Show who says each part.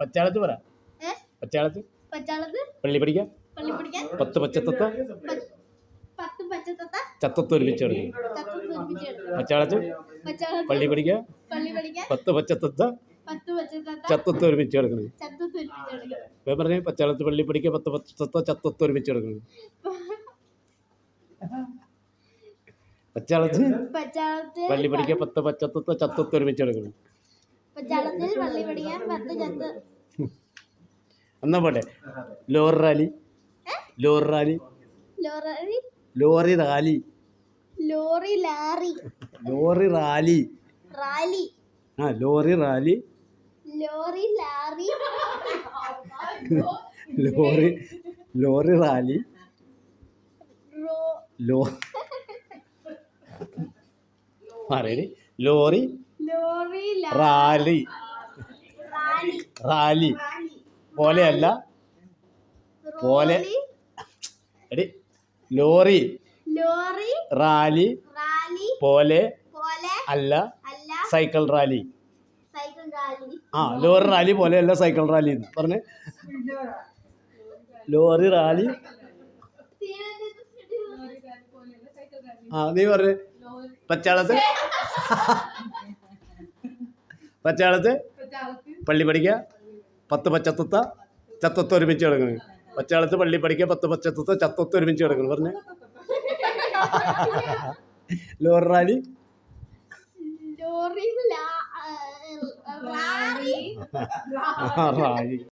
Speaker 1: പച്ചാളത്ത് പറ. പച്ചാളത്ത് പള്ളി പഠിക്കാം. പത്ത് പച്ചത്തത്ത. ചത്തത്ത് ഒരുമിച്ച് എടുക്കും പച്ചാളത്ത് പള്ളി പഠിക്കാം. പത്ത് പച്ചത്തത്ത. ചത്തത്ത് ഒരുമിച്ച്
Speaker 2: കിടക്കുന്നത്
Speaker 1: ഇപ്പം പറഞ്ഞേ പച്ചാളത്ത് പള്ളി പഠിക്കുക പത്ത് പച്ചത്ത ചത്തത്ത് ഒരുമിച്ച് കിടക്കുന്നത് പച്ചാളത്ത് പള്ളി പഠിക്കുക പത്ത് പച്ചത്തത്ത ചത്തത്ത് ഒരുമിച്ച് എടുക്കണം എന്നാ പോട്ടെ. Lorry rally lorry rally
Speaker 2: lorry
Speaker 1: rally.
Speaker 2: Lorry Larry.
Speaker 1: Lorry rally.
Speaker 2: Rally.
Speaker 1: ആ lorry rally.
Speaker 2: Lorry Larry.
Speaker 1: Lorry lorry rally.
Speaker 2: Raw.
Speaker 1: ലോ പറയണി ലോറി റാലി.
Speaker 2: റാലി.
Speaker 1: പോലെയല്ല. പോലെ. എടി ലോറി.
Speaker 2: ലോറി.
Speaker 1: റാലി. പോലെ. അല്ല. Cycle rally.
Speaker 2: Cycle rally.
Speaker 1: ആ ലോറി റാലി പോലെയല്ല സൈക്കിൾ റാലി എന്ന്. പറഞ്ഞേ. Lorry rally. ആ നീ പറഞ്ഞേ. പച്ചാളത്ത് പച്ചാളത്ത് പള്ളി പഠിക്കുക പത്ത് പച്ചത്തത്ത ചത്തത്ത് ഒരുമിച്ച് കിടക്കണം. പച്ചാളത്ത് പള്ളി പഠിക്കുക പത്ത് പച്ചത്തത്ത ചത്തത്ത് ഒരുമിച്ച് കിടക്കണം. പറഞ്ഞു. Lorry rally? റാലി.